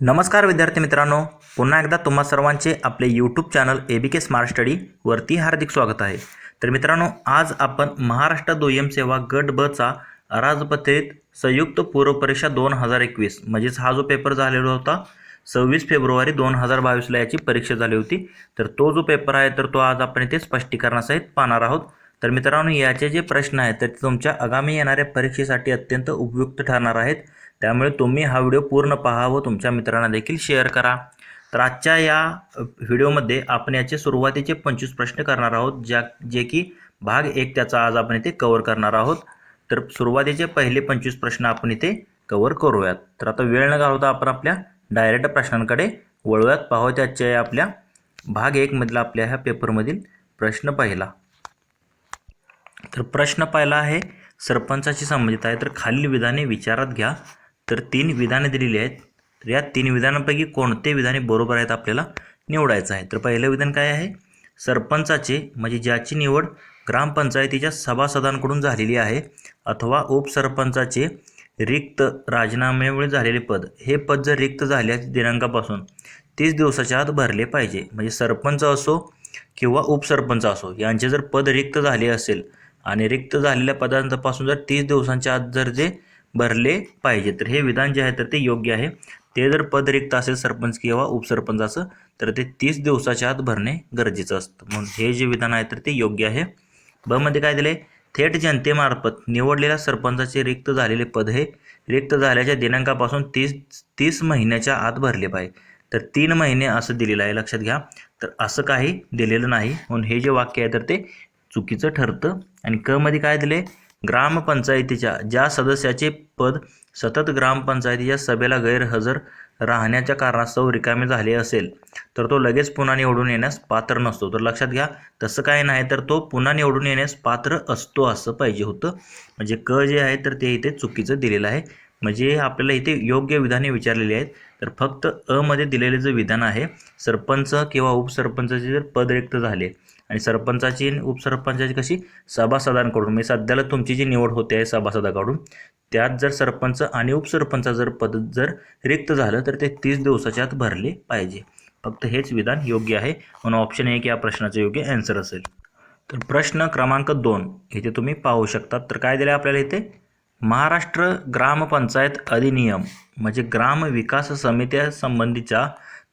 नमस्कार विद्यार्थी मित्रांनो पुन्हा एकदा तुम्हा सर्वांचे आपले YouTube channel A B K smart study वरती हार्दिक स्वागत आहे. तर मित्रांनो आज आपण महाराष्ट्र दुय्यम सेवा गट ब चा अराजपत्रित संयुक्त पूर्व परीक्षा दोन हजार एकवीस म्हणजेच हा जो पेपर झालेला होता सव्वीस फेब्रुवारी दोन हजार बावीसला याची परीक्षा झाली होती. तर तो जो पेपर आहे तर तो आज आपण इथे स्पष्टीकरणासहित पाहणार आहोत. तर मित्रांनो याचे जे प्रश्न आहेत तर ते तुमच्या आगामी येणाऱ्या परीक्षेसाठी अत्यंत उपयुक्त ठरणार आहेत. त्यामुळे तुम्ही हा व्हिडिओ पूर्ण पहा व तुमच्या मित्रांना देखील शेअर करा. तर आजच्या या व्हिडिओमध्ये आपण याचे सुरुवातीचे पंचवीस प्रश्न करणार आहोत ज्या जे की भाग एक त्याचा आज आपण इथे कवर करणार आहोत. तर सुरुवातीचे पहिले पंचवीस प्रश्न आपण इथे कवर करूयात. तर आता वेळ न घालवता आपण आपल्या डायरेक्ट प्रश्नांकडे वळूयात. पाहूया आजच्या या आपल्या भाग एकमधला आपल्या ह्या पेपरमधील प्रश्न पहिला. तर प्रश्न पहिला आहे सरपंचाशी संबंधित आहे. तर खालील विधाने विचारात घ्या. तर तीन विधाने दिलेली आहेत. तर या तीन विधानांपैकी कोणते विधाने बरोबर आहेत आपल्याला निवडायचं आहे? तर पहिलं विधान काय आहे? सरपंचाचे म्हणजे ज्याची निवड ग्रामपंचायतीच्या सभासदांकडून झालेली आहे अथवा उपसरपंचाचे रिक्त राजीनाम्यामुळे झालेले पद. हे पद जर रिक्त झाल्यास दिनांकापासून तीस दिवसाच्या आत भरले पाहिजे. म्हणजे सरपंच असो किंवा उपसरपंच असो यांचे जर पद रिक्त झाले असेल आणि रिक्त झालेल्या पदांपासून जर तीस दिवसांच्या आत जर जे भरले पाहिजे. तर हे विधान जे आहे तर ते योग्य आहे. ते जर पद रिक्त असेल सरपंच किंवा उपसरपंचाचं तर ते तीस दिवसाच्या आत भरणे गरजेचं असतं. म्हणून हे जे विधान आहे तर ते योग्य आहे. ब मध्ये काय दिले? थेट जनतेमार्फत निवडलेल्या सरपंचाचे रिक्त झालेले पद हे रिक्त झाल्याच्या दिनांकापासून तीस तीस महिन्याच्या आत भरले पाहिजे. तर तीन महिने असं दिलेलं आहे. लक्षात घ्या. तर असं काही दिलेलं नाही. म्हणून हे जे वाक्य आहे तर ते चुकीचं ठरतं. आणि क मध्ये काय दिले? ग्रामपंचायतीच्या ज्या सदस्याचे पद सतत ग्रामपंचायतीच्या सभेला गैरहजर राहण्याच्या कारणास्तव रिकामे झाले असेल तर तो लगेच पुन्हा निवडून येण्यास पात्र नसतो. तर लक्षात घ्या तसं काय नाही तर तो पुन्हा निवडून येण्यास पात्र असतो असं पाहिजे होतं. म्हणजे क जे आहे तर ते इथे चुकीचं दिलेलं आहे. म्हणजे आपल्याला इथे योग्य विधाने विचारलेली आहेत. तर फक्त अ मध्ये दिलेले जे विधान आहे सरपंच किंवा उपसरपंचाचे जर पद रिक्त झाले आणि सरपंचाची आणि उपसरपंचाची कशी सभासदांकडून म्हणजे सध्याला तुमची जी निवड होते आहे सभासदाकडून त्यात जर सरपंच आणि उपसरपंच जर पद जर रिक्त झालं तर ते तीस दिवसाच्या आत भरले पाहिजे. फक्त हेच विधान योग्य आहे? म्हणून ऑप्शन एक या प्रश्नाचं योग्य ॲन्सर असेल. तर प्रश्न क्रमांक दोन इथे तुम्ही पाहू शकता तर काय दिलं आपल्याला इथे? महाराष्ट्र ग्रामपंचायत अधिनियम म्हणजे ग्राम विकास समित्या संबंधीच्या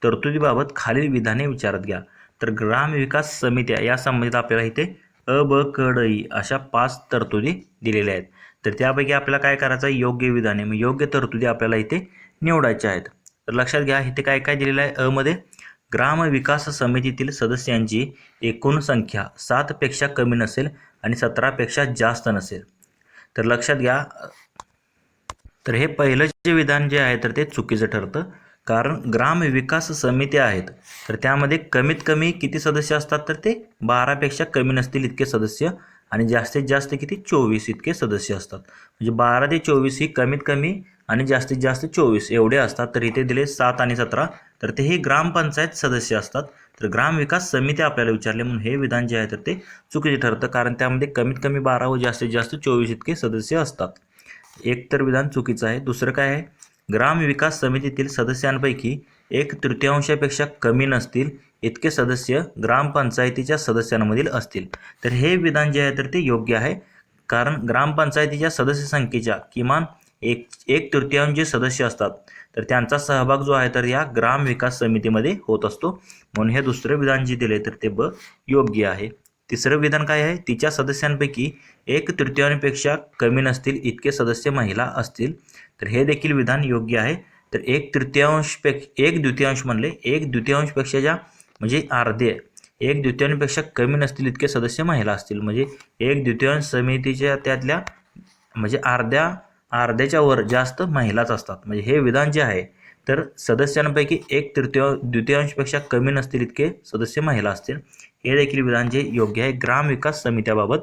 तरतुदीबाबत खालील विधाने विचारात घ्या. तर ग्राम विकास समित्या या संबंधित आपल्याला इथे अ ब कडई अशा पाच तरतुदी दिलेल्या आहेत. तर त्यापैकी आपल्याला काय करायचं आहे? योग्य विधाने मग योग्य तरतुदी आपल्याला इथे निवडायच्या आहेत. तर लक्षात घ्या इथे काय काय दिलेलं आहे? अमध्ये ग्राम विकास समितीतील सदस्यांची एकूण संख्या सातपेक्षा कमी नसेल आणि सतरापेक्षा जास्त नसेल. तर लक्षात घ्या तर हे पहिलं जे विधान जे आहे तर ते चुकीचं ठरतं. कारण ग्राम विकास समित्या आहेत. तर त्यामध्ये कमीत कमी किती सदस्य असतात? तर ते बारापेक्षा कमी नसतील इतके सदस्य आणि जास्तीत जास्त किती? चोवीस इतके सदस्य असतात. म्हणजे बारा ते चोवीस ही कमीत कमी आणि जास्तीत जास्त चोवीस एवढे असतात. तर इथे दिले सात आणि सतरा. तर ते हे ग्रामपंचायत सदस्य असतात. तर ग्रामविकास समिती आपल्याला विचारले म्हणून हे विधान जे आहे तर ते चुकीचे ठरतं. कारण त्यामध्ये कमीत कमी बारा व जास्तीत जास्त चोवीस इतके सदस्य असतात. एक तर विधान चुकीचं आहे. दुसरं काय आहे? ग्रामविकास समितीतील सदस्यांपैकी एक तृतीयांशापेक्षा कमी नसतील इतके सदस्य ग्रामपंचायतीच्या सदस्यांमधील असतील. तर हे विधान जे आहे तर ते योग्य आहे. कारण ग्रामपंचायतीच्या सदस्य संख्येच्या किमान एक एक तृतीयांश जे सदस्य असतात. तर त्यांचा सहभाग जो आहे तर या ग्राम विकास समितीमध्ये होत असतो. म्हणून हे दुसरं विधान जे दिले तर ते ब योग्य आहे. तिसरं विधान काय आहे? तिच्या सदस्यांपैकी एक तृतीयांपेक्षा कमी नसतील इतके सदस्य महिला असतील. तर हे देखील विधान योग्य आहे. तर एक तृतीयांशपेक्ष एक द्वितीयांश म्हणले एक द्वितीयांशपेक्षा ज्या म्हणजे अर्धे एक द्वितीयांशपेक्षा कमी नसतील इतके सदस्य महिला असतील. म्हणजे एक द्वितीयांश समितीच्या त्यातल्या म्हणजे अर्ध्या अर्ध्याच्या वर जास्त महिलाच असतात. म्हणजे हे विधान जे आहे तर सदस्यांपैकी एक तृतीय द्वितीयांशपेक्षा कमी नसतील इतके सदस्य महिला असतील. हे देखील विधान जे योग्य आहे ग्रामविकास समित्याबाबत.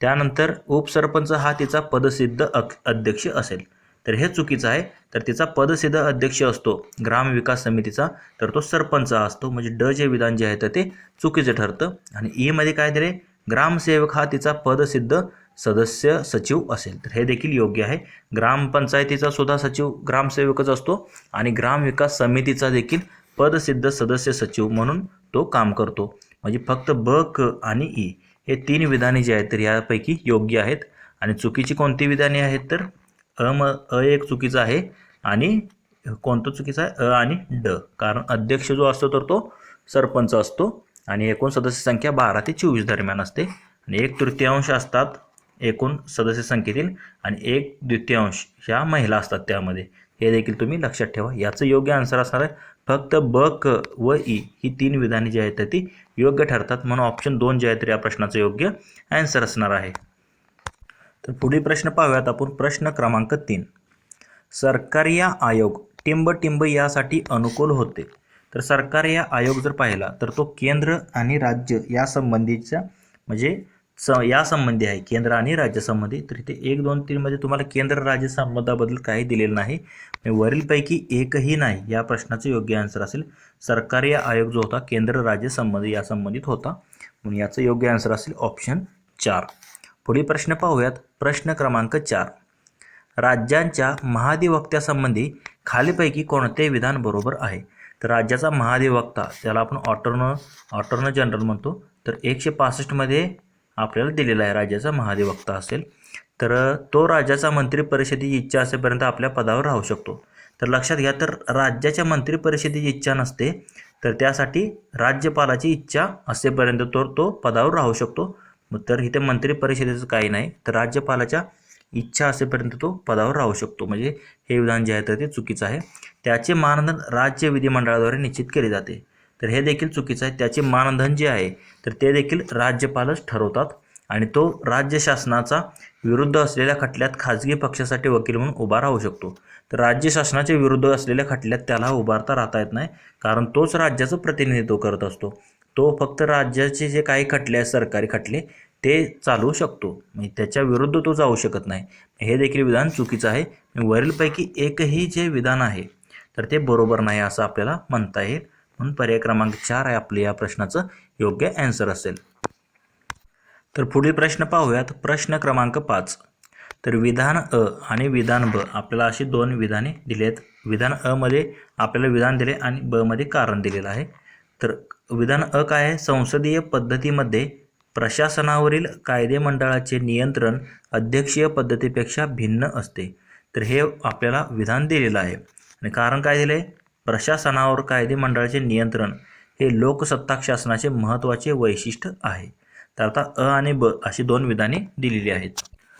त्यानंतर उपसरपंच हा तिचा पदसिद्ध अध्यक्ष असेल. तर हे चुकीचं आहे. तर तिचा पदसिद्ध अध्यक्ष असतो ग्रामविकास समितीचा. तर तो सरपंच असतो म्हणजे ड जे विधान जे आहे तर ते चुकीचं ठरतं. आणि ईमध्ये काय दिले ग्रामसेवक हा तिचा पदसिद्ध सदस्य सचिव असेल. तर हे देखील योग्य आहे. ग्रामपंचायतीचा सुद्धा सचिव ग्रामसेवकच असतो. आणि ग्रामविकास समितीचा देखील पदसिद्ध सदस्य सचिव म्हणून तो काम करतो. म्हणजे फक्त ब क आणि ई हे तीन विधाने जे आहेत तर यापैकी योग्य आहेत. आणि चुकीची कोणती विधाने आहेत तर अ म अ एक चुकीचं आहे आणि कोणतं चुकीचं आहे? अ आणि ड. कारण अध्यक्ष जो असतो तर तो सरपंच असतो आणि एकूण सदस्य संख्या बारा ते चोवीस दरम्यान असते. आणि एक तृतीयांश असतात एकूण सदस्य संख्येतील आणि एक द्वितीयांश ह्या महिला असतात त्यामध्ये. हे देखील तुम्ही लक्षात ठेवा. याचं योग्य आन्सर असणार आहे. फक्त ब क व ई ही तीन विधाने जी आहेत ती योग्य ठरतात. म्हणून ऑप्शन दोन जे आहे तर या प्रश्नाचं योग्य ॲन्सर असणार आहे. तर पुढील प्रश्न पाहूयात आपण प्रश्न क्रमांक तीन. सरकारी या आयोग टिंब टिंब यासाठी अनुकूल होते. तर सरकारी या आयोग जर पाहिला तर तो केंद्र आणि राज्य या संबंधीच्या म्हणजे स या संबंधी आहे केंद्र आणि राज्य संबंधी. तर इथे एक दोन तीनमध्ये तुम्हाला केंद्र राज्य संबंधाबद्दल काही दिलेलं नाही. म्हणजे वरीलपैकी एकही नाही या प्रश्नाचं योग्य आन्सर असेल. सरकारी आयोग जो होता केंद्र राज्य संबंधी या संबंधित होता. म्हणून याचं योग्य आन्सर असेल ऑप्शन चार. पुढील प्रश्न पाहूयात. प्रश्न क्रमांक चार. राज्यांच्या महाधिवक्त्यासंबंधी खालीपैकी कोणते विधान बरोबर आहे? तर राज्याचा महाधिवक्ता त्याला आपण ऑटर्न ऑटर्न जनरल म्हणतो तर एकशे पासष्टमध्ये आपल्याला दिलेला आहे राज्याचा महाधिवक्ता असेल. तर तो राज्याचा मंत्री परिषदेची इच्छा असेपर्यंत आपल्या पदावर राहू शकतो. तर लक्षात घ्या तर राज्याच्या मंत्री परिषदेची इच्छा नसते तर त्यासाठी राज्यपालाची इच्छा असेपर्यंत तो तो पदावर राहू शकतो. मग तर इथे मंत्री परिषदेचं काही नाही तर राज्यपालाच्या इच्छा असेपर्यंत तो पदावर राहू शकतो. म्हणजे हे विधान जे आहे तर ते चुकीचं आहे. त्याचे मानधन राज्य विधिमंडळाद्वारे निश्चित केले जाते. तर हे देखील चुकीचं आहे. त्याचे मानधन जे आहे तर ते देखील राज्यपालच ठरवतात. आणि तो राज्य शासनाचा विरुद्ध असलेल्या खटल्यात खाजगी पक्षासाठी वकील म्हणून उभा राहू शकतो. तर राज्य शासनाच्या विरुद्ध असलेल्या खटल्यात त्याला उभारता राहता येत नाही कारण तोच राज्याचं प्रतिनिधित्व करत असतो. तो फक्त राज्याचे जे काही खटले आहेत सरकारी खटले ते चालवू शकतो. म्हणजे त्याच्या विरुद्ध तो जाऊ शकत नाही. हे देखील विधान चुकीचं आहे. वरीलपैकी एकही जे विधान आहे तर ते बरोबर नाही असं आपल्याला म्हणता येईल. म्हणून पर्याय क्रमांक चार आहे आपले या प्रश्नाचं योग्य ॲन्सर असेल. तर पुढील प्रश्न पाहूयात. प्रश्न क्रमांक पाच. तर विधान अ आणि विधान ब आपल्याला अशी दोन विधाने दिली आहेत विधान अ मध्ये आपल्याला विधान दिले आणि ब मध्ये कारण दिलेलं आहे. तर विधान अ काय आहे? संसदीय पद्धतीमध्ये प्रशासनावरील कायदेमंडळाचे नियंत्रण अध्यक्षीय पद्धतीपेक्षा भिन्न असते. तर हे आपल्याला विधान दिलेलं आहे. आणि कारण काय दिलं आहे प्रशासनावर कायदेमंडळाचे नियंत्रण हे लोकसत्ताक शासनाचे महत्त्वाचे वैशिष्ट्य आहे. तर आता अ आणि ब अशी दोन विधाने दिलेली आहेत.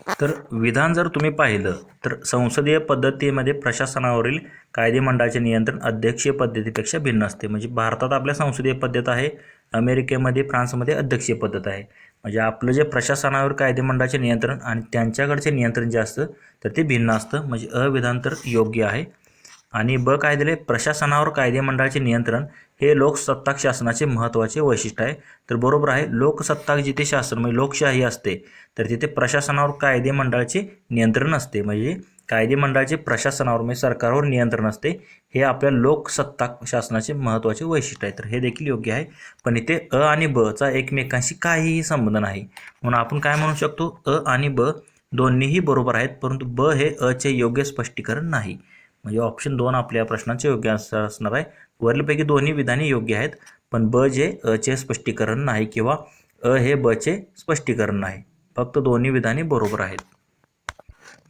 तर विधान जर तुम्ही पाहिलं तर संसदीय पद्धतीमध्ये प्रशासनावरील कायदेमंडळाचे नियंत्रण अध्यक्षीय पद्धतीपेक्षा भिन्न असते. म्हणजे भारतात आपल्या संसदीय पद्धत आहे अमेरिकेमध्ये फ्रान्समध्ये अध्यक्षीय पद्धत आहे. म्हणजे आपलं जे प्रशासनावर कायदेमंडळाचे नियंत्रण आणि त्यांच्याकडचे नियंत्रण जे असतं तर ते भिन्न असतं. म्हणजे अविधान तर योग्य आहे. आणि ब काय दिले प्रशासनावर कायदेमंडळाचे नियंत्रण हे लोकसत्ताक शासनाचे महत्त्वाचे वैशिष्ट्य आहे. तर बरोबर आहे लोकसत्ताक जिथे शासन म्हणजे लोकशाही असते तर तिथे प्रशासनावर कायदे मंडळाचे नियंत्रण असते म्हणजे कायदे मंडळाचे प्रशासनावर म्हणजे सरकारवर नियंत्रण असते हे आपल्या लोकसत्ताक शासनाचे महत्त्वाचे वैशिष्ट्य आहे. तर हे देखील योग्य आहे. पण इथे अ आणि ब चा एकमेकांशी काहीही संबंध नाही. म्हणून आपण काय म्हणू शकतो? अ आणि ब दोन्हीही बरोबर आहेत परंतु ब हे अचे योग्य स्पष्टीकरण नाही. म्हणजे ऑप्शन दोन आपल्या प्रश्नाचे योग्य आन्सर असणार आहे. वरीलपैकी दोन्ही विधाने योग्य आहेत पण ब जे अ चे स्पष्टीकरण नाही किंवा अ हे ब चे स्पष्टीकरण नाही. फक्त दोन्ही विधाने बरोबर आहेत.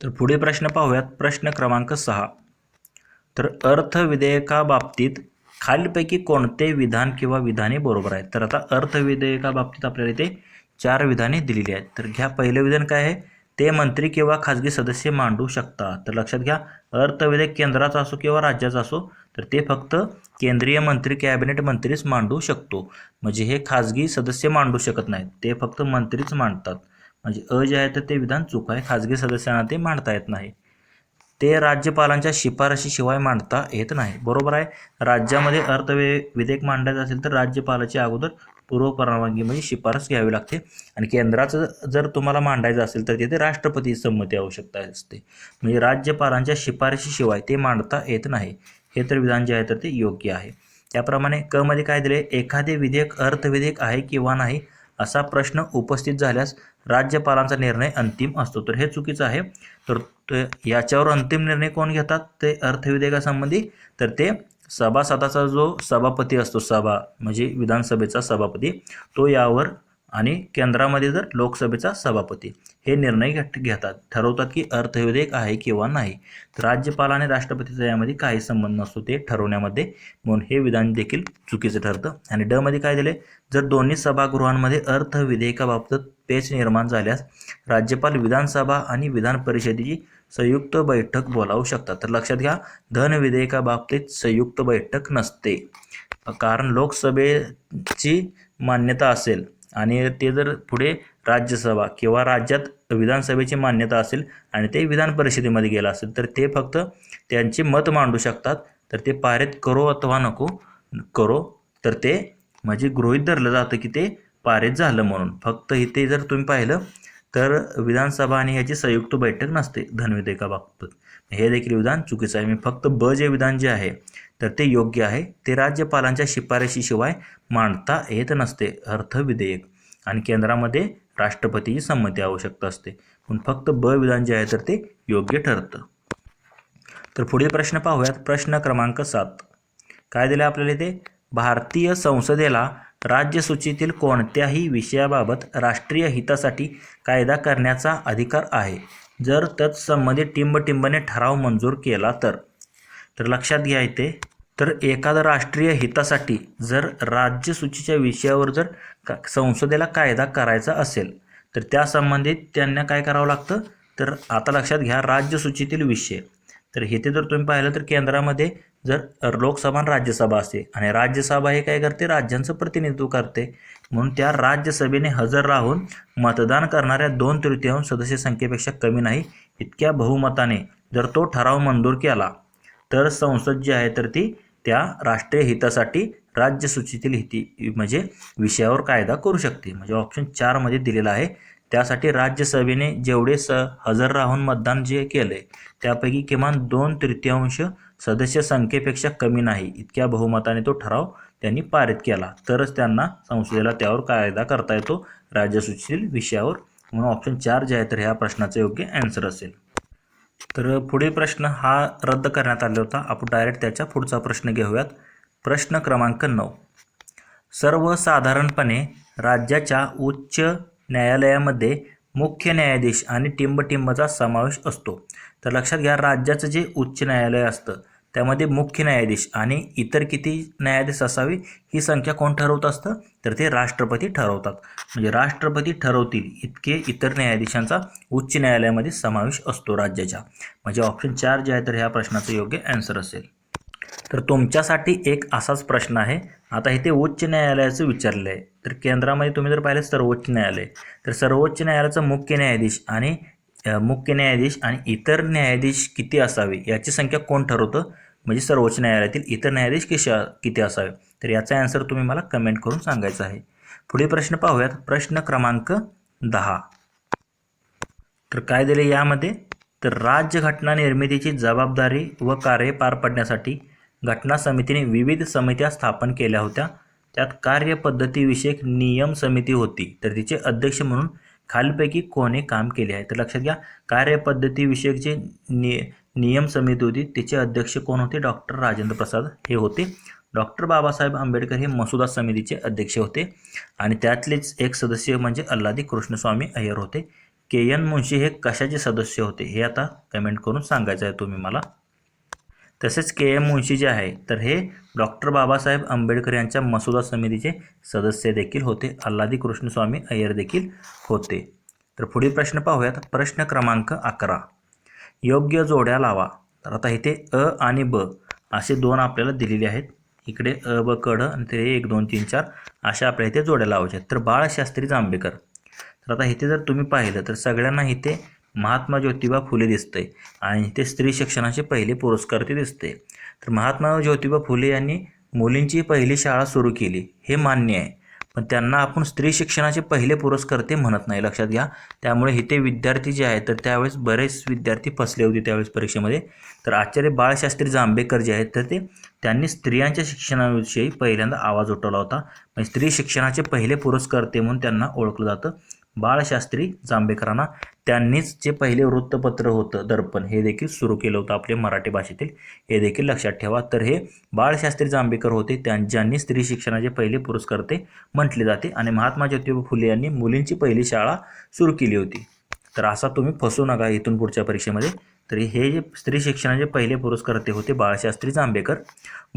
तर पुढे प्रश्न पाहूयात. प्रश्न क्रमांक सहा. तर अर्थ विधेयकाबाबतीत खालीलपैकी कोणते विधान किंवा विधाने बरोबर आहेत? तर आता अर्थ विधेयकाबाबतीत आपल्याला इथे चार विधाने दिलेली आहेत. तर घ्या पहिलं विधान काय आहे? ते मंत्री किंवा खाजगी सदस्य मांडू शकतात. तर लक्षात घ्या अर्थविधेयक केंद्राचा असो किंवा राज्याचा असो तर ते फक्त केंद्रीय मंत्री कॅबिनेट मंत्रीच मांडू शकतो. म्हणजे हे खाजगी सदस्य मांडू शकत नाहीत ते फक्त मंत्रीच मांडतात. म्हणजे अ जे आहे तर ते विधान चूक आहे खाजगी सदस्यांना ते मांडता येत नाही. ते राज्यपालांच्या शिफारशीशिवाय मांडता येत नाही. बरोबर आहे? राज्यामध्ये अर्थवे विधेयक मांडायचं असेल तर राज्यपालाच्या अगोदर पूर्व परवानगी म्हणजे शिफारस घ्यावी लागते. आणि केंद्राचं जर तुम्हाला मांडायचं असेल तर तिथे राष्ट्रपती संमती आवश्यकता असते. म्हणजे राज्यपालांच्या शिफारशीशिवाय ते मांडता येत नाही. हे तर विधान जे आहे तर ते योग्य आहे. त्याप्रमाणे क मध्ये काय दिले? एखादे विधेयक अर्थविधेयक आहे किंवा नाही असा प्रश्न उपस्थित झाल्यास राज्यपालांचा निर्णय अंतिम असतो. तर हे चुकीचं आहे. तर याच्यावर अंतिम निर्णय कोण घेतात? ते अर्थविधेयकासंबंधी. तर ते सभासदाचा जो सभापती असतो सभा म्हणजे विधानसभेचा सभापती तो यावर आणि केंद्रामध्ये जर लोकसभेचा सभापती हे निर्णय घेतात. ठरवतात की अर्थविधेयक आहे किंवा नाही. तर राज्यपाल आणि राष्ट्रपतीचा यामध्ये काही संबंध नसतो ते ठरवण्यामध्ये. म्हणून हे विधान देखील चुकीचं ठरतं. आणि ड मध्ये काय दिले जर दोन्ही सभागृहांमध्ये अर्थविधेयकाबाबत पेच निर्माण झाल्यास राज्यपाल विधानसभा आणि विधान परिषदेची संयुक्त बैठक बोलावू शकतात. तर लक्षात घ्या धन विधेयकाबाबतीत संयुक्त बैठक नसते. कारण लोकसभेची मान्यता असेल आणि ते जर पुढे राज्यसभा किंवा राज्यात विधानसभेची मान्यता असेल आणि ते विधान परिषदेमध्ये गेलं असेल तर ते फक्त त्यांचे मत मांडू शकतात. तर ते पारित करो अथवा नको करो तर ते म्हणजे गृहीत धरलं जातं की ते पारित झालं म्हणून. फक्त इथे जर तुम्ही पाहिलं तर विधानसभा आणि ह्याची संयुक्त बैठक नसते धनविधेयकाबाबत हे देखील विधान चुकीचं आहे. मी फक्त ब जे विधान जे आहे तर ते योग्य आहे. ते राज्यपालांच्या शिफारशीशिवाय मांडता येत नसते. अर्थविधेयक आणि केंद्रामध्ये राष्ट्रपतीची संमती आवश्यकता असते. पण फक्त ब विधान जे आहे तर ते योग्य ठरतं. तर पुढील प्रश्न पाहूयात. प्रश्न क्रमांक सात. काय दिलं आपल्याला ते भारतीय संसदेला राज्यसूचीतील कोणत्याही विषयाबाबत राष्ट्रीय हितासाठी कायदा करण्याचा अधिकार आहे. जर तत्संबंधित टिंबटिंबने ठराव मंजूर केला तर. तर लक्षात घ्या इथे. तर एखादा राष्ट्रीय हितासाठी जर राज्यसूचीच्या विषयावर जर का संसदेला कायदा करायचा असेल तर त्यासंबंधित त्यांना काय करावं लागतं? तर आता लक्षात घ्या राज्यसूचीतील विषय. तर इथे जर तुम्ही पाहिलं तर केंद्रामध्ये जर लोकसभा आणि राज्यसभा असते आणि राज्यसभा हे काय करते? राज्यांचं प्रतिनिधित्व करते. म्हणून त्या राज्यसभेने हजर राहून मतदान करणाऱ्या दोन तृतीयांश सदस्य संख्येपेक्षा कमी नाही इतक्या बहुमताने जर तो ठराव मंजूर केला तर संसद जी आहे तर ती त्या राष्ट्रीय हितासाठी राज्यसूचीतील हिती म्हणजे विषयावर कायदा करू शकते. म्हणजे ऑप्शन चारमध्ये दिलेला आहे त्यासाठी राज्यसभेने जेवढे स हजर राहून मतदान जे केलं आहे त्यापैकी किमान दोन तृतीयांश सदस्य संख्येपेक्षा कमी नाही. इतक्या बहुमताने तो ठराव त्यांनी पारित केला. तरच त्यांना संसदेला त्यावर कायदा करता येतो. राज्यसूचीतील विषयावर म्हणून ऑप्शन चार जे आहे तर ह्या प्रश्नाचं योग्य ॲन्सर असेल. तर पुढील प्रश्न हा रद्द करण्यात आला होता. आपण डायरेक्ट त्याच्या पुढचा प्रश्न घेऊयात. प्रश्न क्रमांक नऊ. सर्वसाधारणपणे राज्याच्या उच्च न्यायालयामध्ये मुख्य न्यायाधीश आणि टिंबटिंबचा समावेश असतो. तर लक्षात घ्या राज्याचं जे उच्च न्यायालय असतं त्यामध्ये मुख्य न्यायाधीश आणि इतर किती न्यायाधीश असावी ही संख्या कोण ठरवत असतं? तर ते राष्ट्रपती ठरवतात. म्हणजे राष्ट्रपती ठरवतील इतके इतर न्यायाधीशांचा उच्च न्यायालयामध्ये समावेश असतो राज्याच्या. म्हणजे ऑप्शन चार जे आहे तर ह्या प्रश्नाचं योग्य ॲन्सर असेल. तर तुमच्यासाठी एक असाच प्रश्न आहे. आता इथे उच्च न्यायालयाचं विचारलं आहे तर केंद्रामध्ये तुम्ही जर पाहिलं सर्वोच्च न्यायालय तर सर्वोच्च न्यायालयाचा मुख्य न्यायाधीश आणि मुख्य न्यायाधीश आणि इतर न्यायाधीश किती असावे याची संख्या कोण ठरवतं? म्हणजे सर्वोच्च न्यायालयातील इतर न्यायाधीश कसे किती असावे? तर याचा आन्सर तुम्ही मला कमेंट करून सांगायचा आहे. पुढे प्रश्न पाहूयात. प्रश्न क्रमांक दहा. तर काय दिले यामध्ये? तर राज्यघटना निर्मितीची जबाबदारी व कार्य पार पाडण्यासाठी घटना समितीने विविध समित्या स्थापन केल्या होत्या. त्यात कार्यपद्धतीविषयक नियम समिती होती. तर तिचे अध्यक्ष म्हणून खालीलपैकी कोणी काम केले आहे? तर लक्षात घ्या कार्यपद्धतीविषयक जे नि नियम समिती होती तिचे अध्यक्ष कोण होते? डॉक्टर राजेंद्र प्रसाद हे होते. डॉक्टर बाबासाहेब आंबेडकर हे मसुदा समितीचे अध्यक्ष होते आणि त्यातलेच एक सदस्य म्हणजे अल्लादी कृष्णस्वामी अय्यर होते. के. एन. मुंशी हे कशाचे सदस्य होते? हे आता कमेंट करून सांगायचं आहे तुम्ही मला. तसेच के एम मुंशी जे आहे तर हे डॉक्टर बाबासाहेब आंबेडकर यांच्या मसुदा समितीचे सदस्य देखील होते. अल्लादी कृष्णस्वामी अय्यर देखील होते. तर पुढील प्रश्न पाहूयात. प्रश्न क्रमांक अकरा. योग्य जोड्या लावा. तर आता इथे अ आणि ब असे दोन आपल्याला दिलेले आहेत. इकडे अ ब कड आणि ते एक दोन तीन चार अशा आपल्या इथे जोड्या लावायच्या आहेत. तर बाळशास्त्री जांभेकर. तर आता इथे जर तुम्ही पाहिलं तर सगळ्यांना इथे महात्मा ज्योतिबा फुले दिसते आणि ते स्त्री शिक्षणाचे पहिले पुरस्कार ते दिसते तर महात्मा ज्योतिबा फुले यांनी मुलींची पहिली शाळा सुरू केली हे मान्य आहे. पण त्यांना आपण स्त्री शिक्षणाचे पहिले पुरस्कार ते म्हणत नाही लक्षात घ्या. त्यामुळे इथे विद्यार्थी जे आहेत तर त्यावेळेस बरेच विद्यार्थी फसले होते त्यावेळेस परीक्षेमध्ये. तर आचार्य बाळशास्त्री जांभेकर जे आहेत तर ते त्यांनी स्त्रियांच्या शिक्षणाविषयी पहिल्यांदा आवाज उठवला होता. म्हणजे स्त्री शिक्षणाचे पहिले पुरस्कार ते म्हणून त्यांना ओळखलं जातं. बाळशास्त्री जांभेकरांना त्यांनीच जे पहिले वृत्तपत्र होतं दर्पण हे देखील सुरू केलं होतं आपले मराठी भाषेतील. हे देखील लक्षात ठेवा. तर हे बाळशास्त्री जांभेकर होते. त्यां ज्यांनी स्त्री शिक्षणाचे पहिले पुरस्कर्ते म्हटले जाते आणि महात्मा ज्योतिबा फुले यांनी मुलींची पहिली शाळा सुरू केली होती. तर असा तुम्ही फसू नका इथून पुढच्या परीक्षेमध्ये. तरी हे जे स्त्री शिक्षणाचे पहिले पुरस्कर्ते होते बाळशास्त्री जांभेकर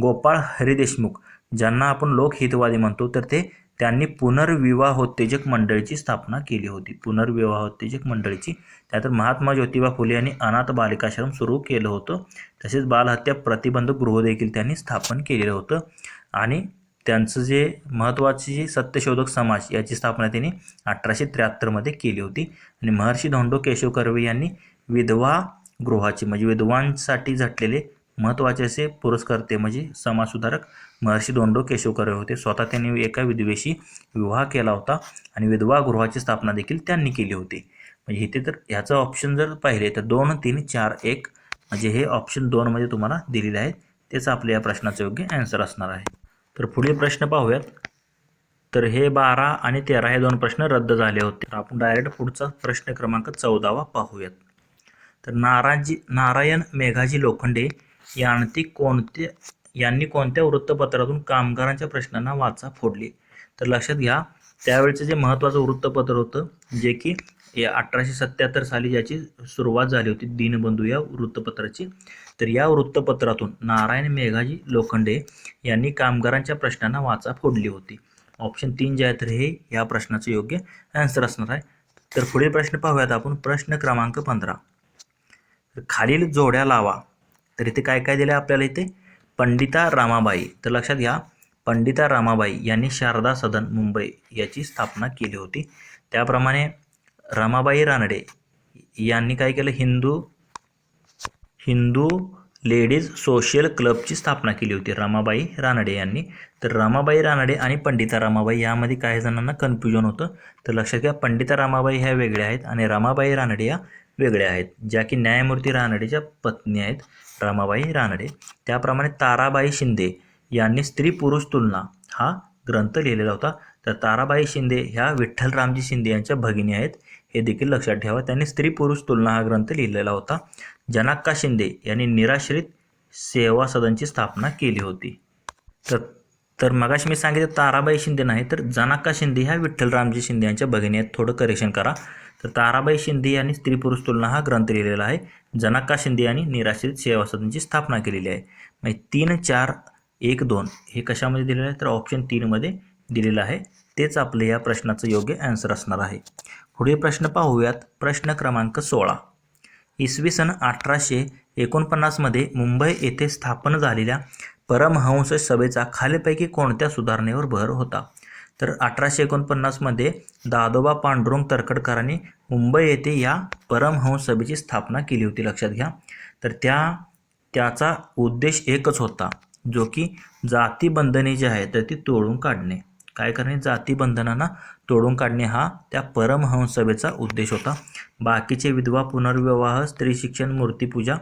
गोपाळ हरी देशमुख ज्यांना आपण लोकहितवादी म्हणतो तर ते त्यांनी पुनर्विवाहोत्तेजक मंडळीची स्थापना केली होती. पुनर्विवाहोत्तेजक मंडळीची त्यानंतर महात्मा ज्योतिबा फुले यांनी अनाथ बालिकाश्रम सुरू केलं होतं. तसेच बालहत्या प्रतिबंधक गृह देखील त्यांनी स्थापन केलेलं होतं. आणि त्यांचं जे महत्त्वाची जी सत्यशोधक समाज याची स्थापना त्यांनी अठराशे त्र्याहत्तरमध्ये केली होती. आणि महर्षी धोंडो केशव कर्वे यांनी विधवा गृहाची म्हणजे विधवांसाठी झटलेले महत्त्वाचे असे पुरस्कर्ते म्हणजे समाजसुधारक महर्षी दोंडो केशवकर होते. स्वतः त्यांनी एका विधवेशी विवाह केला होता आणि विधवा गृहाची स्थापना देखील त्यांनी केली होती. म्हणजे इथे तर ह्याचं ऑप्शन जर पाहिले तर दोन तीन चार एक म्हणजे हे ऑप्शन दोनमध्ये तुम्हाला दिलेले आहेत. तेच आपल्या या प्रश्नाचं योग्य ॲन्सर असणार आहे. तर पुढील प्रश्न पाहूयात. तर हे बारा आणि तेरा हे दोन प्रश्न रद्द झाले होते. तर आपण डायरेक्ट पुढचा प्रश्न क्रमांक चौदावा पाहूयात. तर नाराजी नारायण मेघाजी लोखंडे यांनी कोणते यांनी कोणत्या वृत्तपत्रातून कामगारांच्या प्रश्नांना वाचा फोडली? तर लक्षात घ्या त्यावेळचं जे महत्त्वाचं वृत्तपत्र होतं जे की या अठराशे सत्याहत्तर साली याची सुरुवात झाली होती दीनबंधू या वृत्तपत्राची तर या वृत्तपत्रातून नारायण मेघाजी लोखंडे यांनी कामगारांच्या प्रश्नांना वाचा फोडली होती. ऑप्शन तीन जे आहे तर हे या प्रश्नाचं योग्य आन्सर असणार आहे. तर पुढील प्रश्न पाहूयात आपण प्रश्न क्रमांक पंधरा. खालील जोड्या लावा. तर इथे काय काय दिलं आहे आपल्याला इथे? पंडिता रामाबाई. तर लक्षात घ्या पंडिता रामाबाई यांनी शारदा सदन मुंबई याची स्थापना केली होती. त्याप्रमाणे रमाबाई रानडे यांनी काय केलं? हिंदू हिंदू लेडीज सोशल क्लबची स्थापना केली होती रमाबाई रानडे यांनी. तर रमाबाई रानडे आणि पंडिता रामाबाई यामध्ये काही जणांना कन्फ्युजन होतं. तर लक्षात घ्या पंडिता रामाबाई ह्या वेगळ्या आहेत आणि रमाबाई रानडे या वेगळ्या आहेत. ज्या की न्यायमूर्ती रानडेच्या पत्नी आहेत. रमाबाई रानडे. त्याप्रमाणे ताराबाई शिंदे यांनी स्त्री पुरुष तुलना हा ग्रंथ लिहिलेला होता. तर ताराबाई शिंदे ह्या विठ्ठलरामजी शिंदे यांच्या भगिनी आहेत. हे देखील लक्षात ठेवा. त्यांनी स्त्री पुरुष तुलना हा ग्रंथ लिहिलेला होता. जनाक्का शिंदे यांनी निराश्रित सेवा सदनची स्थापना केली होती. तर तर मगाशी मी सांगितलं ताराबाई शिंदे नाही तर जनाक्का शिंदे ह्या विठ्ठलरामजी शिंदे यांच्या भगिनी आहेत. थोडं करेक्शन करा. तर ताराबाई शिंदे यांनी स्त्री पुरुष तुलना हा ग्रंथ लिहिलेला आहे. जनाक्का शिंदे यांनी निराश्रित सेवा सदनची स्थापना केलेली आहे. म्हणजे तीन चार एक दोन हे कशामध्ये दिलेलं आहे? तर ऑप्शन तीनमध्ये दिलेलं आहे. तेच आपले या प्रश्नाचं योग्य ॲन्सर असणार आहे. पुढे प्रश्न पाहूयात. प्रश्न क्रमांक सोळा. इसवी सन अठराशे एकोणपन्नासमध्ये मुंबई येथे स्थापन झालेल्या परमहंस सभेचा खालीपैकी कोणत्या सुधारणेवर भर होता? तर अठराशे एकोणपन्नासमध्ये दादोबा पांडुरंग तरखडकरांनी मुंबई येथे या परमहंस सभेची स्थापना केली होती. लक्षात घ्या. तर त्या त्याचा उद्देश एकच होता जो की जातीबंधने जी आहे तर ती तोडून काढणे. काय करणे? जातीबंधनांना तोडून काढणे हा त्या परमहंस सभेचा उद्देश होता. बाकीचे विधवा पुनर्विवाह स्त्री शिक्षण मूर्तीपूजा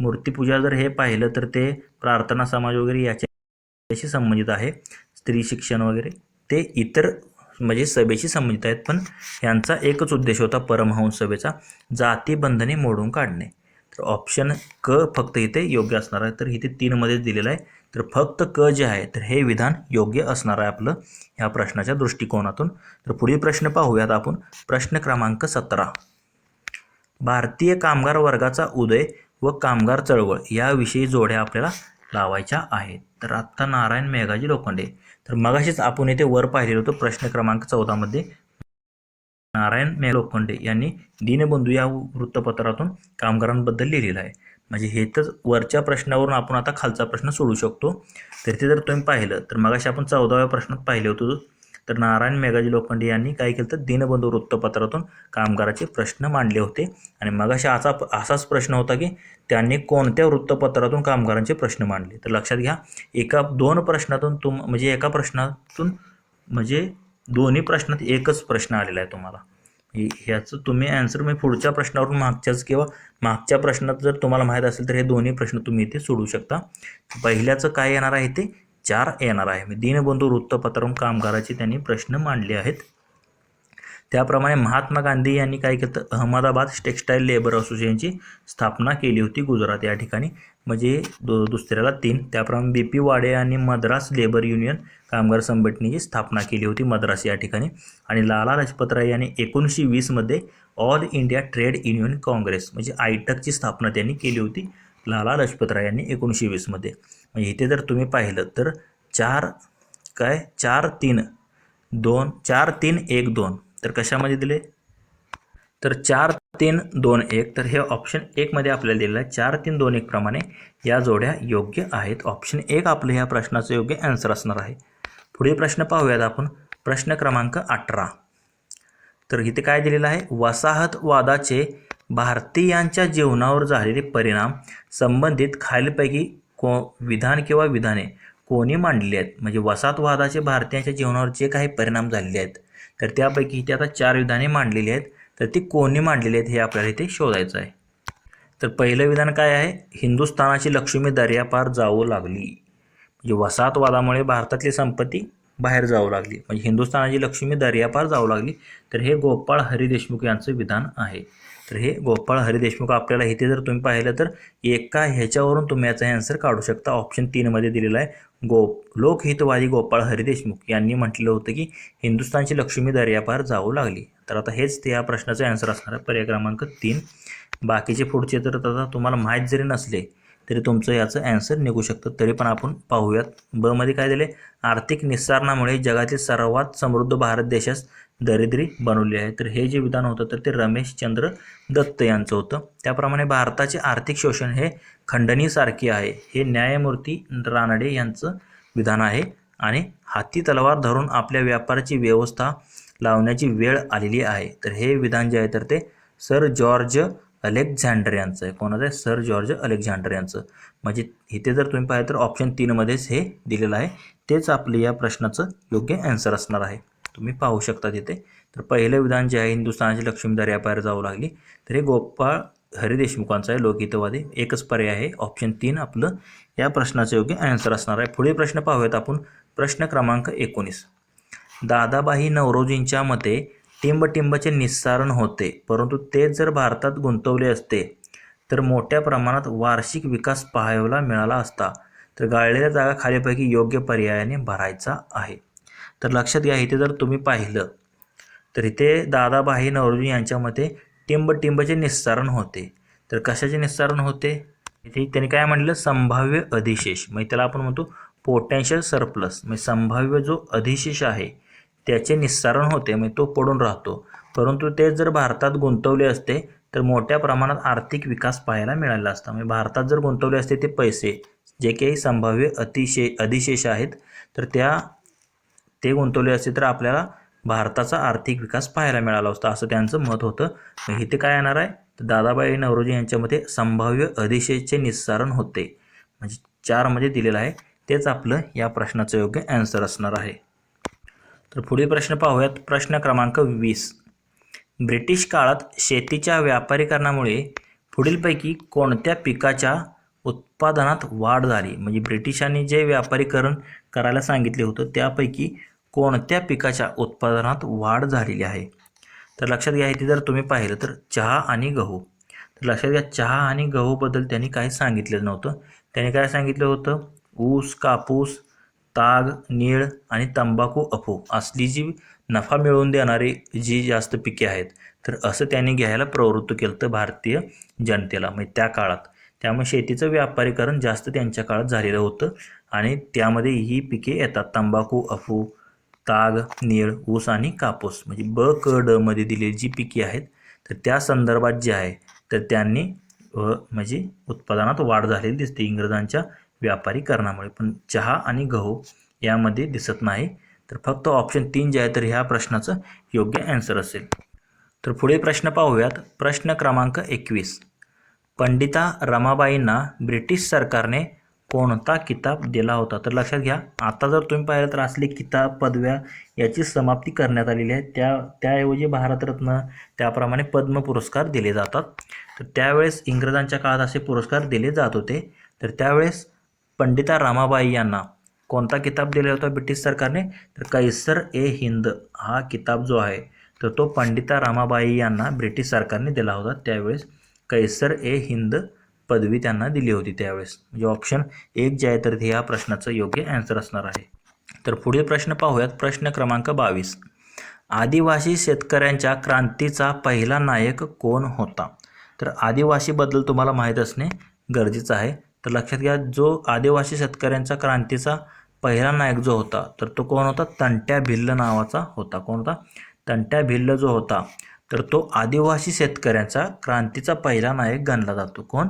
मूर्तीपूजा जर हे पाहिलं तर ते प्रार्थना समाज वगैरे याच्याशी संबंधित आहे. स्त्री शिक्षण वगैरे. ते इतर म्हणजे सभेशी संबंधित आहेत पण यांचा एकच उद्देश होता परमहंस सभेचा जातीबंधने मोडून काढणे. तर ऑप्शन क फक्त इथे योग्य असणार आहे. तर इथे तीनमध्येच दिलेलं आहे. तर फक्त क जे आहे तर हे विधान योग्य असणार आहे आपलं ह्या प्रश्नाच्या दृष्टिकोनातून. तर पुढील प्रश्न पाहूयात आपण. प्रश्न क्रमांक सतरा. भारतीय कामगार वर्गाचा उदय व कामगार चळवळ याविषयी जोड्या आपल्याला लावायच्या आहेत. तर आत्ता नारायण मेघाजी लोखंडे. तर मगाशीच आपण इथे वर पाहिलेलं होतं प्रश्न क्रमांक चौदामध्ये नारायण मे लोखंडे यांनी दीनबंधू या वृत्तपत्रातून कामगारांबद्दल लिहिलेलं आहे. म्हणजे हे तर वरच्या प्रश्नावरून आपण आता खालचा प्रश्न सोडू शकतो. तर ते जर तुम्ही पाहिलं तर मगाशी आपण चौदाव्या प्रश्नात पाहिले होतो. तर नारायण मेघाजी लोखंडे यांनी काय केलं तर दीनबंधू वृत्तपत्रातून कामगाराचे प्रश्न मांडले होते. आणि मग असा असाच प्रश्न होता की त्यांनी कोणत्या वृत्तपत्रातून कामगारांचे प्रश्न मांडले? तर लक्षात घ्या एका दोन प्रश्नातून तुम म्हणजे एका प्रश्नातून म्हणजे दोन्ही प्रश्नात एकच प्रश्न आलेला आहे तुम्हाला. हे- ह्याचं तुम्ही ॲन्सर मी पुढच्या प्रश्नावरून मागच्याच किंवा मागच्या प्रश्नात जर तुम्हाला माहीत असेल तर हे दोन्ही प्रश्न तुम्ही इथे सोडू शकता. पहिल्याचं काय येणार आहे ते? चार येणार आहे. दीनबंधू वृत्तपत्रम कामगाराचे त्यांनी प्रश्न मांडले आहेत. त्याप्रमाणे महात्मा गांधी यांनी काय केलं? अहमदाबाद टेक्स्टाईल लेबर असोसिएशनची स्थापना केली होती गुजरात या ठिकाणी. म्हणजे दु दुसऱ्याला तीन. त्याप्रमाणे बी पी वाडे यांनी मद्रास लेबर युनियन कामगार संघटनेची स्थापना केली होती मद्रास या ठिकाणी. आणि लाला लजपतराय यांनी एकोणीसशे वीसमध्ये all India trade union Congress म्हणजे आयटकची स्थापना त्यांनी केली होती. लाला लजपतराय यांनी एकोणीसशे वीसमध्ये म्हणजे इथे जर तुम्ही पाहिलं तर चार काय? चार तीन. दोन. चार तीन एक दोन. तर कशामध्ये दिले? तर चार तीन दोन एक. तर हे ऑप्शन एकमध्ये आपल्याला दिलेलं आहे. चार तीन दोन एक प्रमाणे या जोड्या योग्य आहेत. ऑप्शन एक आपलं ह्या प्रश्नाचं योग्य ॲन्सर असणार आहे. पुढील प्रश्न पाहूयात आपण. प्रश्न क्रमांक अठरा. तर इथे काय दिलेलं आहे? वसाहतवादाचे भारतीयांच्या जीवनावर झालेले परिणाम संबंधित खालीलपैकी को विधान किंवा विधाने कोणी मांडली आहेत? म्हणजे वसाहतवादाचे भारतीयांच्या जीवनावर जे काही परिणाम झालेले आहेत. तर त्यापैकी इथे आता चार विधाने मांडलेली आहेत. तर ती कोणी मांडलेली आहेत हे आपल्याला इथे शोधायचं आहे. तर पहिलं विधान काय आहे? हिंदुस्थानाची लक्ष्मी दर्यापार जाऊ लागली. म्हणजे वसाहतवादामुळे भारतातली संपत्ती बाहेर जाऊ लागली. म्हणजे हिंदुस्थानाची लक्ष्मी दर्यापार जाऊ लागली. तर हे गोपाळ हरी देशमुख यांचं विधान आहे. तर हे गोपाळ हरी देशमुख आपल्याला इथे जर तुम्ही पाहिलं तर एका ह्याच्यावरून तुम्ही याचा आन्सर काढू शकता. ऑप्शन तीनमध्ये दिलेला आहे. गो लोकहितवादी गोपाळ हरी देशमुख यांनी म्हटलेलं होतं की हिंदुस्थानची लक्ष्मी दर्यापार जाऊ लागली. तर आता हेच ते या प्रश्नाचं आन्सर असणार आहे. पर्याय क्रमांक तीन. बाकीचे पुढचे तर आता तुम्हाला माहीत जरी नसले तरी तुमचं याचं ॲन्सर निघू शकतं. तरी पण आपण पाहूयात. ब मध्ये काय दिले आर्थिक निस्सारणामुळे जगातील सर्वात समृद्ध भारत देशास दरिद्री बनवली आहे. तर हे जे विधान होतं तर ते रमेश चंद्र दत्त यांचं होतं. त्याप्रमाणे भारताचे आर्थिक शोषण हे खंडणीसारखे आहे. हे न्यायमूर्ती रानडे यांचं विधान आहे. आणि हाती तलवार धरून आपल्या व्यापाराची व्यवस्था लावण्याची वेळ आलेली आहे. तर हे विधान जे आहे तर ते सर जॉर्ज अलेक्झांडर यांचं आहे कोणाचं आहे सर जॉर्ज अलेक्झांडर यांचं म्हणजे इथे जर तुम्ही पाहिलं तर ऑप्शन तीनमध्येच हे दिलेलं आहे. तेच आपले या प्रश्नाचं योग्य ॲन्सर असणार आहे. तुम्ही पाहू शकता तिथे. तर पहिलं विधान जे आहे हिंदुस्थानाची लक्ष्मी दर्यापार जाऊ लागली. तर हे गोपाळ हरी देशमुखांचं आहे लोकहितवादी. एकच पर्याय आहे. ऑप्शन तीन आपलं या प्रश्नाचं योग्य ॲन्सर असणार आहे. पुढील प्रश्न पाहूयात आपण. प्रश्न क्रमांक एकोणीस. दादाबाई नवरोजींच्या मते टिंबटिंबचे निस्सारण होते परंतु तेच जर भारतात गुंतवले असते तर मोठ्या प्रमाणात वार्षिक विकास पाहायला मिळाला असता तर गाळलेल्या जागा खालीपैकी योग्य पर्यायाने भरायचा आहे. तर लक्षात घ्या इथे जर तुम्ही पाहिलं तर इथे दादाभाई नवरोजी यांच्यामध्ये टिंबटिंबचे निस्सारण होते. तर कशाचे निस्सारण होते? इथे त्यांनी काय म्हटलं? संभाव्य अधिशेष. म्हणजे त्याला आपण म्हणतो पोटॅन्शियल सरप्लस म्हणजे संभाव्य जो अधिशेष आहे त्याचे निस्सारण होते म्हणजे तो पडून राहतो. परंतु ते जर भारतात गुंतवले असते तर मोठ्या प्रमाणात आर्थिक विकास पाहायला मिळाला असता. म्हणजे भारतात जर गुंतवले असते ते पैसे जे काही संभाव्य अतिशे अधिशेष आहेत तर त्या ते गुंतवले असते तर आपल्याला भारताचा आर्थिक विकास पाहायला मिळाला असता. असं त्यांचं मत होतं. मग इथे काय येणार आहे? तर दादाबाई नवरोजी यांच्यामध्ये संभाव्य अधिशेषचे निस्सारण होते. म्हणजे चारमध्ये दिलेलं आहे. तेच आपलं या प्रश्नाचं योग्य ॲन्सर असणार आहे. तर पुढील प्रश्न पाहूयात. प्रश्न क्रमांक वीस. ब्रिटिश काळात शेतीच्या व्यापारीकरणामुळे पुढीलपैकी कोणत्या पिकाच्या उत्पादनात वाढ झाली? म्हणजे ब्रिटिशांनी जे व्यापारीकरण करायला सांगितले होतं त्यापैकी कोणत्या पिकाच्या उत्पादनात वाढ झालेली आहे? तर लक्षात घ्या इथे जर तुम्ही पाहिलं तर चहा आणि गहू. तर लक्षात घ्या चहा आणि गहूबद्दल त्यांनी काही सांगितलेलं नव्हतं. त्यांनी काय सांगितलं होतं? ऊस कापूस ताग नीळ आणि तंबाखू अफू असली जी नफा मिळवून देणारी जी जास्त पिके आहेत. तर असं त्यांनी घ्यायला प्रवृत्त केलं तर भारतीय जनतेला. म्हणजे त्या काळात. त्यामुळे शेतीचं व्यापारीकरण जास्त त्यांच्या काळात झालेलं होतं आणि त्यामध्ये ही पिके येतात. तंबाखू अफू ताग नीळ ऊस आणि कापूस. म्हणजे ब क ड मध्ये दिलेली जी पिके आहेत तर त्या संदर्भात जे आहे तर त्यांनी म्हणजे उत्पादनात वाढ झालेली दिसते. इंग्रजांच्या व्यापारीकरणामुळे पण चहा आणि गहू यामध्ये दिसत नाही. तर फक्त ऑप्शन तीन जे आहे तर ह्या प्रश्नाचं योग्य ॲन्सर असेल. तर पुढे प्रश्न पाहूयात. प्रश्न क्रमांक एकवीस. पंडिता रमाबाईंना ब्रिटिश सरकारने कोणता किताब दिला होता? तर लक्षात घ्या आता जर तुम्ही पाहिलं तर असले किताब पदव्या याची समाप्ती करण्यात आलेली आहे. त्या त्याऐवजी भारतरत्न त्याप्रमाणे पद्म पुरस्कार दिले जातात. तर त्यावेळेस इंग्रजांच्या काळात असे पुरस्कार दिले जात होते. तर त्यावेळेस पंडिता रामाबाई यांना कोणता किताब दिला होता ब्रिटिश सरकारने? तर कैसर ए हिंद हा किताब जो आहे तर तो पंडिता रामाबाई यांना ब्रिटिश सरकारने दिला होता. त्यावेळेस कैसर ए हिंद पदवी त्यांना दिली होती त्यावेळेस. म्हणजे ऑप्शन एक जे आहे तर ते या प्रश्नाचं योग्य आन्सर असणार आहे. तर पुढील प्रश्न पाहूयात. प्रश्न क्रमांक बावीस. आदिवासी शेतकऱ्यांच्या क्रांतीचा पहिला नायक कोण होता? तर आदिवासीबद्दल तुम्हाला माहीत असणे गरजेचं आहे. तर लक्षात घ्या जो आदिवासी शेतकऱ्यांचा क्रांतीचा पहिला नायक जो होता तर तो कोण होता? तंट्या भिल्ल नावाचा होता. कोण होता? तंट्या भिल्ल जो होता तर तो आदिवासी शेतकऱ्यांचा क्रांतीचा पहिला नायक गणला जातो. कोण?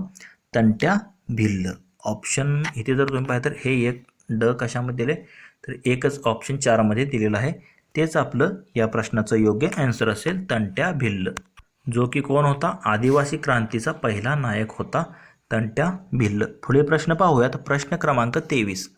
तंट्या भिल्ल. ऑप्शन इथे जर तुम्ही पाहिलं तर हे एक ड कशामध्ये दिले? तर एकच ऑप्शन चारमध्ये दिलेलं आहे. तेच आपलं या प्रश्नाचं योग्य ॲन्सर असेल तंट्या भिल्ल. जो की कोण होता? आदिवासी क्रांतीचा पहिला नायक होता. तंट्या भिल्ल. पुढे प्रश्न पाहूयात. प्रश्न क्रमांक तेवीस.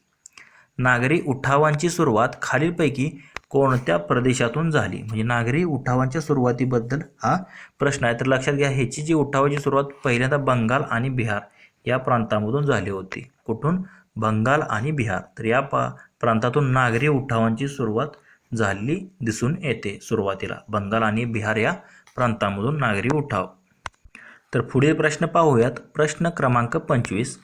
नागरी उठावांची सुरुवात खालीलपैकी कोणत्या प्रदेशातून झाली? म्हणजे नागरी उठावांच्या सुरुवातीबद्दल हा प्रश्न आहे. तर लक्षात घ्या ह्याची जी उठावाची सुरुवात पहिल्यांदा बंगाल आणि बिहार या प्रांतामधून झाली होती. कुठून? बंगाल आणि बिहार. तर या पा प्रांतातून नागरी उठावांची सुरुवात झाली दिसून येते सुरुवातीला. बंगाल आणि बिहार या प्रांतामधून नागरी उठाव. तर पुढील प्रश्न पाहूयात. प्रश्न क्रमांक पंचवीस.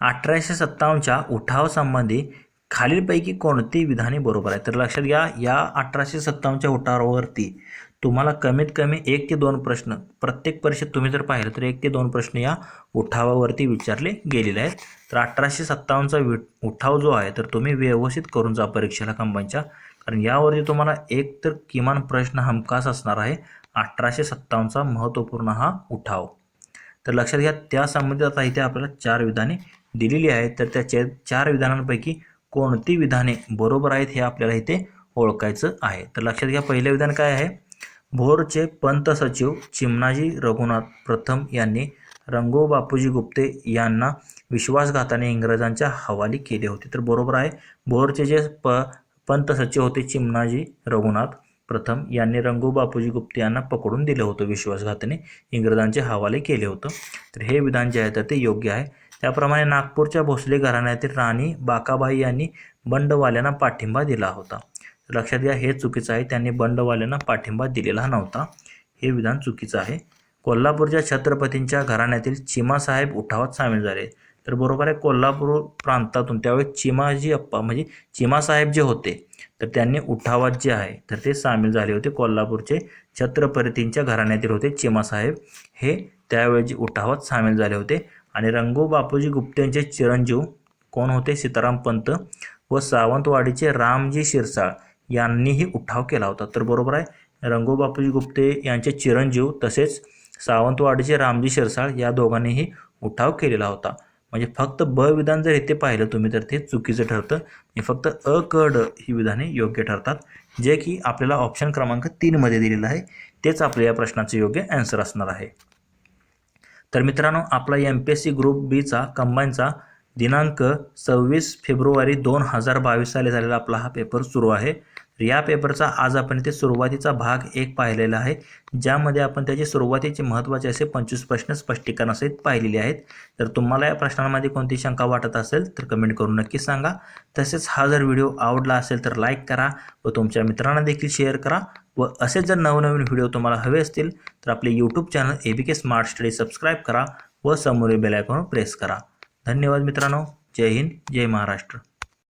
अठराशे सत्तावन्नच्या उठावासंबंधी खालीलपैकी कोणती विधाने बरोबर आहे तर लक्षात घ्या या अठराशे सत्तावन्नच्या उठावावरती तुम्हाला कमीत कमी एक ते दोन प्रश्न प्रत्येक परीक्षेत तुम्ही जर पाहिलं तर एक ते दोन प्रश्न या उठावावरती विचारले गेलेले आहेत. तर अठराशे सत्तावन्नचा वि उठाव जो आहे तर तुम्ही व्यवस्थित करून जा परीक्षेला कंबाईनच्या. कारण यावरती तुम्हाला एक तर किमान प्रश्न हमखास असणार आहे. अठराशे सत्तावन्नचा महत्त्वपूर्ण हा उठाव. तर लक्षात घ्या त्या संबंधित आता इथे आपल्याला चार विधाने दिलेली आहेत. तर त्या चे चार विधानांपैकी कोणती विधाने बरोबर आहेत हे आपल्याला इथे ओळखायचं आहे. तर लक्षात घ्या पहिलं विधान काय आहे? भोरचे पंत सचिव चिमणाजी रघुनाथ प्रथम यांनी रंगो बापूजी गुप्ते यांना विश्वासघाताने इंग्रजांच्या हवाली केले होते. तर बरोबर आहे भोरचे जे प पंत सचिव होते चिमणाजी रघुनाथ प्रथम यांनी रंगू बापूजी गुप्ते यांना पकडून दिलं होतं विश्वासघाताने इंग्रजांचे हवाले केले होतं. तर हे विधान जे आहे तर ते योग्य आहे. त्याप्रमाणे नागपूरच्या भोसले घराण्यातील राणी बाकाबाई यांनी बंडवाल्यांना पाठिंबा दिला होता. लक्षात घ्या हे चुकीचं आहे. त्यांनी बंडवाल्यांना पाठिंबा दिलेला नव्हता. हे विधान चुकीचं आहे. कोल्हापूरच्या छत्रपतींच्या घराण्यातील चिमासाहेब उठावात सामील झाले. तर बरोबर आहे कोल्हापूर प्रांतातून त्यावेळी चिमाजी अप्पा म्हणजे चिमासाहेब जे होते तर त्यांनी उठावात जे आहे तर ते सामील झाले होते कोल्हापूरचे छत्रपतींच्या घराण्यातील होते चिमासाहेब. हे त्यावेळी उठावात सामील झाले होते. आणि रंगो बापूजी गुप्तेंचे चिरंजीव कोण होते? सीताराम पंत व सावंतवाडीचे रामजी शिरसाळ यांनीही उठाव केला होता. तर बरोबर आहे रंगो बापूजी गुप्ते यांचे चिरंजीव तसेच सावंतवाडीचे रामजी शिरसाळ या दोघांनीही उठाव केलेला होता. म्हणजे फक्त ब विधान जर इथे पाहिलं तुम्ही तर ते चुकीचं ठरतं. आणि फक्त अ क ड ही विधाने योग्य ठरतात जे की आपल्याला ऑप्शन क्रमांक तीनमध्ये दिलेलं आहे. तेच आपल्या या प्रश्नाचं योग्य ॲन्सर असणार आहे. तर मित्रांनो आपला M P S C group बीचा कंबाईनचा दिनांक सव्वीस फेब्रुवारी दोन हजार बावीस साली झालेला आपला हा पेपर सुरू आहे. या पेपरचा आज आपण इथे सुरुवातीचा भाग एक पाहिलेला आहे ज्यामध्ये आपण त्याचे सुरुवातीचे महत्त्वाचे असे पंचवीस प्रश्न स्पष्टीकरणासहित पाहिलेले आहेत. तर तुम्हाला या प्रश्नांमध्ये कोणती शंका वाटत असेल तर कमेंट करून नक्की सांगा. तसेच हा जर व्हिडिओ आवडला असेल तर लाईक करा व तुमच्या मित्रांना देखील शेअर करा व असे जर नवनवीन व्हिडिओ तुम्हाला हवे असतील तर आपले YouTube channel A B K smart study subscribe करा व समोरील बेलायकॉन प्रेस करा. धन्यवाद मित्रांनो. जय हिंद जय महाराष्ट्र.